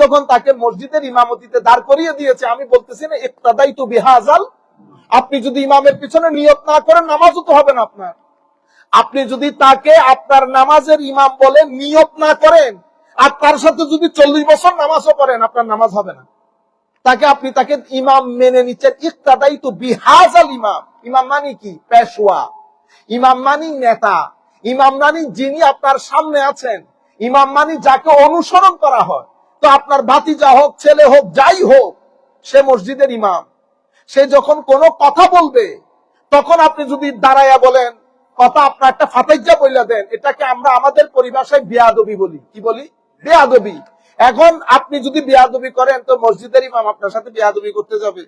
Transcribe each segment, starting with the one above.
যখন তাকে মসজিদের ইমামতিতে দাঁড় করিয়ে দিয়েছে, আমি বলতেছি না একটাদাই তো বেহাজাল আপনি যদি ইমামের পিছনে নিয়ত না করেন, নামাজও তো হবে না আপনার। আপনি যদি তাকে আপনার নামাজের ইমাম বলে নিয়ত না করেন, আর তার সাথে যদি চল্লিশ বছর নামাজও করেন আপনার নামাজ হবে না। তাকে আপনি তাকে ইমাম মেনে নিচ্ছেন ইকতাদাই তো বিহাজাল ইমাম। ইমাম মানে কি? পেশোয়া ইমাম মানি নেতা। ইমাম মানি যিনি আপনার সামনে আছেন। ইমাম মানি যাকে অনুসরণ করা হয়। তো আপনার ভাতিজা হোক, ছেলে হোক, যাই হোক, সে মসজিদের ইমাম। সে যখন কোনো কথা বলবে, তখন আপনি যদি দাঁড়াইয়া বলেন, কথা আপনার একটা ফাতাইজা বইলা দেন, এটাকে আমরা আমাদের পরিভাষায় বেয়াদবি বলি। কি বলি? বেয়াদবি। এখন আপনি যদি বেয়াদবি করেন, তো মসজিদের ইমাম আপনার সাথে বেয়াদবি করতে যাবে।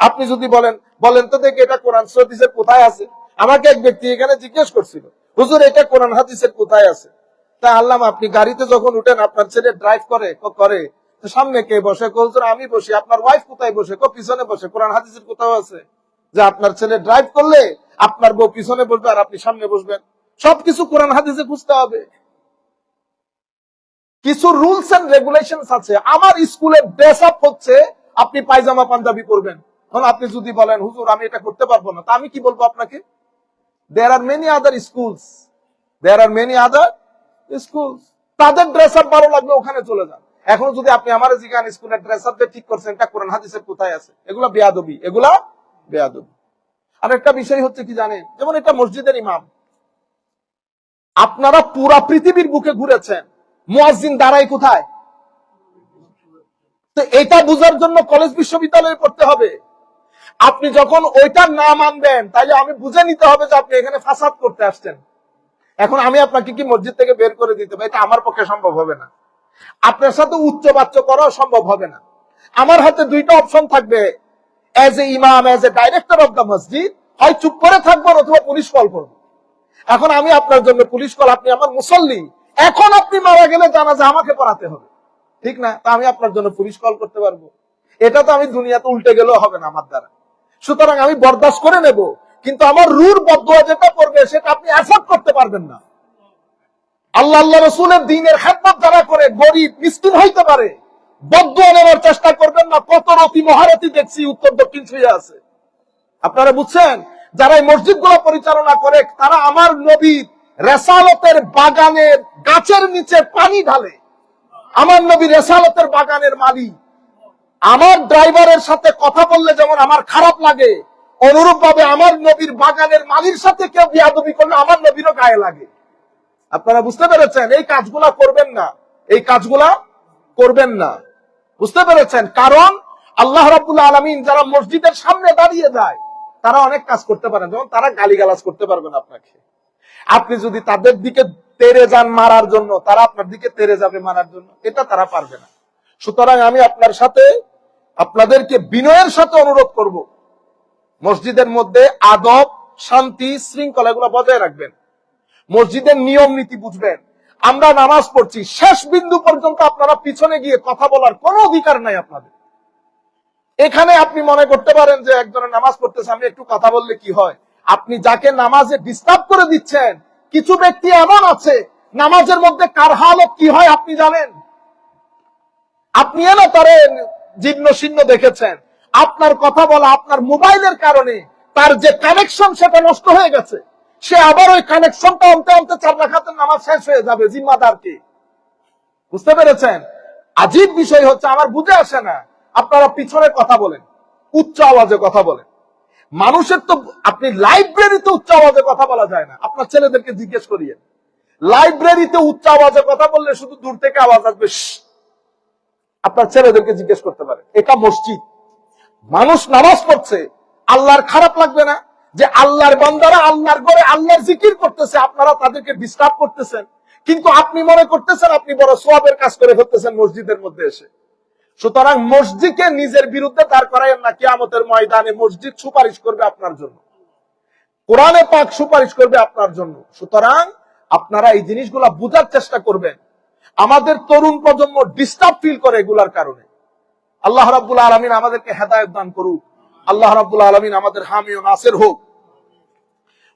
আপনি যদি বলেন বলেন তো দেখি এটা কোরআন হাদিসের কোথায় আছে? আমাকে এক ব্যক্তি এখানে জিজ্ঞেস করছিল, হুজুর, এটা কোরআন হাদিসের কোথায় আছে? তা আল্লাহ আপনি গাড়িতে যখন উঠেন, আপনার ছেলে ড্রাইভ করে করে সামনে কে বসে? আমি বসি, আপনার ওয়াইফ কোথায় বসে? কো, পিছনে বসে, কোরআন, হাদিসের কোথাও আছে? যে আপনার ছেলে ড্রাইভ করলে, আপনার বউ পিছনে বসবে আর আপনি সামনে বসবেন। সবকিছু কোরআন, হাদিসে খুঁজতে হবে। কিছু রুলস এন্ড রেগুলেশন আছে। আমার স্কুলে ড্রেস আপ হচ্ছে, আপনি পায়জামা, পাঞ্জাবি পরবেন। তখন আপনি যদি বলেন, হুজুর, আমি এটা করতে পারব না, তা আমি কি বলব আপনাকে? There are many other schools there are many other schools তাদের ড্রেস আপ ভালো লাগবে ওখানে চলে যান। এখন যদি আপনি আমার জিগান স্কুলের ড্রেস আপ ঠিক করছেন, এটা কোরআন হাদিসের কোথায় আছে? এগুলা বেয়াদবি এগুলা বেয়াদবি। আর একটা বিষয় হচ্ছে কি জানেন? যেমন এটা মসজিদের ইমাম। আপনারা পুরা পৃথিবীর বুকে ঘুরেছেন। মুয়াজ্জিন দাঁড়ায় কোথায়? তো এটা বুঝার জন্য কলেজ বিশ্ববিদ্যালয়ে পড়তে হবে। আপনি যখন ওইটা না মানবেন তাহলে আমি বুঝে নিতে হবে যে আপনি এখানে ফাসাদ করতে আসছেন। এখন আমি আপনাকে কি মসজিদ থেকে বের করে দিতে হবে এটা আমার পক্ষে সম্ভব হবে না। আপনার সাথে উচ্চ বাচ্চ করাও সম্ভব হবে না। আমার হাতে দুইটা অপশন থাকবে। As a imam as a director of the masjid হয় চুপ করে থাকব অথবা পুলিশ কল করব এখন আমি আপনার জন্য পুলিশ কল আপনি আমার মুসল্লি। এখন আপনি মারা গেলে জানা যে আমাকে পড়াতে হবে। ঠিক না? তা আমি আপনার জন্য পুলিশ কল করতে পারব। এটা তো আমি দুনিয়াতে উল্টে গেলেও হবে না আমার দ্বারা। সুতরাং আমি বরদাস্ত করে নেব। কিন্তু আমার রুর বদুয়া যেটা করবে, সেটা আপনি অ্যাফোর্ড করতে পারবেন না। আল্লাহ আল্লাহ রসুলের দিনের খেদমত যারা করে, গরিব, মিসকিন হইতে পারে বদুয়া নেওয়ার চেষ্টা করবেন না। কত রতি মহারতি দেখছি উত্তর দক্ষিণ ছুঁয়ে আছে। আপনারা বুঝছেন? যারা এই মসজিদগুলো পরিচালনা করে, তারা আমার নবীর রেসালতের বাগানের গাছের নিচে পানি ঢালে। আমার নবী রেসালতের বাগানের মালিক। আমার ড্রাইভারের সাথে কথা বললে যেমন আমার খারাপ লাগে অনুরূপ ভাবে আমার নবীর বাগানের মালির সাথে কেউ বিয়াদবি করলে আমার নবীরও গায়ে লাগে। আপনারা বুঝতে পেরেছেন? এই কাজগুলা করবেন না। এই কাজগুলা করবেন না। বুঝতে পেরেছেন? কারণ আল্লাহ রাবুল্লাহ আলমিন যারা মসজিদের সামনে দাঁড়িয়ে যায়, তারা অনেক কাজ করতে পারেন। যেমন তারা গালিগালাজ করতে পারবেন আপনাকে। আপনি যদি তাদের দিকে তেরে যান মারার জন্য, তারা আপনার দিকে তেরে যাবে মারার জন্য। এটা তারা পারবে না। সুতরাং আমি আপনার সাথে, আপনাদেরকে বিনয়ের সাথে অনুরোধ করব। মসজিদের মধ্যে আদব, শান্তি, শৃঙ্খলা এগুলো বজায় রাখবেন। মসজিদের নিয়ম, নীতি বুঝবেন। আমরা নামাজ পড়ছি, শেষ বিন্দু পর্যন্ত আপনারা পিছনে গিয়ে কথা বলার কোনো অধিকার নাই আপনাদের। এখানে আপনি মনে করতে পারেন যে একজনের নামাজ পড়তেছে, আমি একটু কথা বললে কি হয়? আপনি যাকে নামাজে ডিস্টার্ব করে দিচ্ছেন, কিছু ব্যক্তি এমন আছে, নামাজের মধ্যে কার হালত কি হয় আপনি জানেন? আপনি এলো তারে জীর্ণ শীর্ণ দেখেছেন। আপনার কথা বলা আপনার মোবাইলের কারণে তার যে কানেকশন সেটা নষ্ট হয়ে গেছে। সে আবার ওই কানেকশনটা আনতে আনতে চার রাখাতের নামাজ শেষ হয়ে যাবে জিম্মাদার কি বুঝতে পেরেছেন? আজীব বিষয় হচ্ছে, আমার বুঝে আসে না। আপনারা পিছনে কথা বলেন, উচ্চ আওয়াজে কথা বলেন। মানুষের তো, আপনি লাইব্রেরিতে উচ্চ আওয়াজে কথা বলা যায় না। আপনার ছেলেদেরকে জিজ্ঞেস করিয়ে লাইব্রেরিতে উচ্চ আওয়াজে কথা বললে শুধু দূর থেকে আওয়াজ আসবে আপনার ছেলেদেরকে জিজ্ঞেস করতে পারেন। এটা মসজিদ। মানুষ নামাজ পড়ছে, আল্লাহর খারাপ লাগবে না? যে আল্লাহর বান্দারা আল্লাহর ঘরে আল্লাহর জিকির করতেছে, আপনারা তাদেরকে ডিস্টার্ব করতেছেন। কিন্তু আপনি মনে করতেছেন আপনি বড় সোয়াবের কাজ করে ফেলতেছেন মসজিদের মধ্যে এসে। সুতরাং মসজিদকে নিজের বিরুদ্ধে দাঁড় করাইয়েন না, কিয়ামতের ময়দানে মসজিদ সুপারিশ করবে আপনার জন্য। কোরআনে পাক সুপারিশ করবে আপনার জন্য। সুতরাং আপনারা এই জিনিসগুলা বোঝার চেষ্টা করবেন। আমাদের তরুণ প্রজন্ম ডিস্টার্ব ফিল করে এগুলার কারণে। আল্লাহ রাব্বুল আলমিন আমাদেরকে হেদায়ত দান করুক। আল্লাহ রাব্বুল আলমিন আমাদের হামি ও নাসের হোক।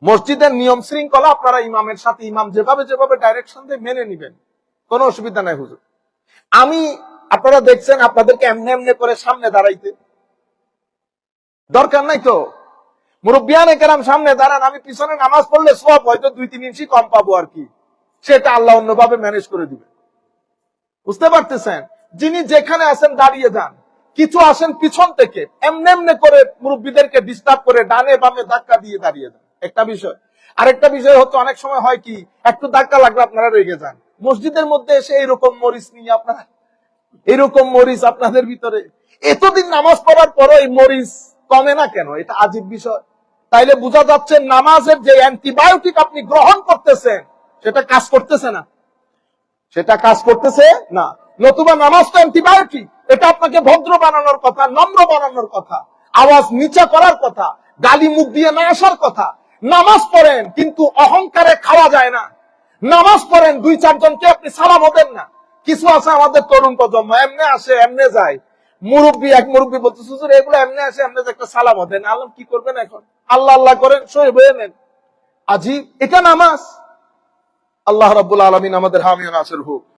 মসজিদের নিয়ম শৃঙ্খলা আপনারা ইমামের সাথে ইমাম যেভাবে যেভাবে ডাইরেকশন দিয়ে মেনে নিবেন, কোনো অসুবিধা নাই হুজুর। আমি, আপনারা দেখছেন আপনাদেরকে এমনি এমনি করে সামনে দাঁড়াইতে। দরকার নাই তো? মুরব্বিয়ান কেরাম সামনে দাঁড়ান, আমি পিছনে নামাজ পড়লে সব হয়তো দুই তিন ইঞ্চি কম পাবো আর কি। সেটা আল্লাহ অন্যভাবে ম্যানেজ করে দিবে। বুঝতে পারতেছেন? যিনি যেখানে আছেন দাঁড়িয়ে যান। কিছু আসেন পিছন থেকে, এমনি এমনি করে মুরব্বীদেরকে ডিস্টার্ব করে ডানে বামে ধাক্কা দিয়ে দাঁড়িয়ে যান। একটা বিষয়। আরেকটা বিষয় হচ্ছে, অনেক সময় হয় কি, একটু ধাক্কা লাগলে আপনারা রেগে যান। মসজিদের মধ্যে এসে এরকম মরিচ নিয়ে আপনারা এরকম মরিচ আপনাদের ভিতরে। এতদিন নামাজ পড়ার পরও এই মরিচ কমে না কেন? এটা আজীব বিষয়। তাইলে বোঝা যাচ্ছে নামাজের যে অ্যান্টিবায়োটিক আপনি গ্রহণ করতেছেন, সেটা কাজ করতেছে না। সেটা কাজ করতেছে না। নতুবা নামাজ তো অ্যান্টিবায়োটিক এটা আপনাকে ভদ্র বানানোর কথা, নম্র বানানোর কথা। আওয়াজ নিচা করার কথা, গালি মুখ দিয়ে না আসার কথা। নামাজ পড়েন, কিন্তু অহংকারে খাওয়া যায় না। নামাজ পড়েন, দুই, চারজনকে আপনি সালাম হবেন না। কিছু আছে আমাদের তরুণ প্রজন্ম, এমনি আসে, এমনি যায়। মুরব্বী, এক মুরব্বী বলতে হুজুর, এগুলো এমনি আসে, এমনি যে একটা সালাম হতেন আলম কি করবেন এখন? আল্লাহ আল্লাহ করেন সই বয়ে নেন। আজি এটা নামাজ। আল্লাহ রাব্বুল আলমিন আমাদের হামিয়া নাসের হোক।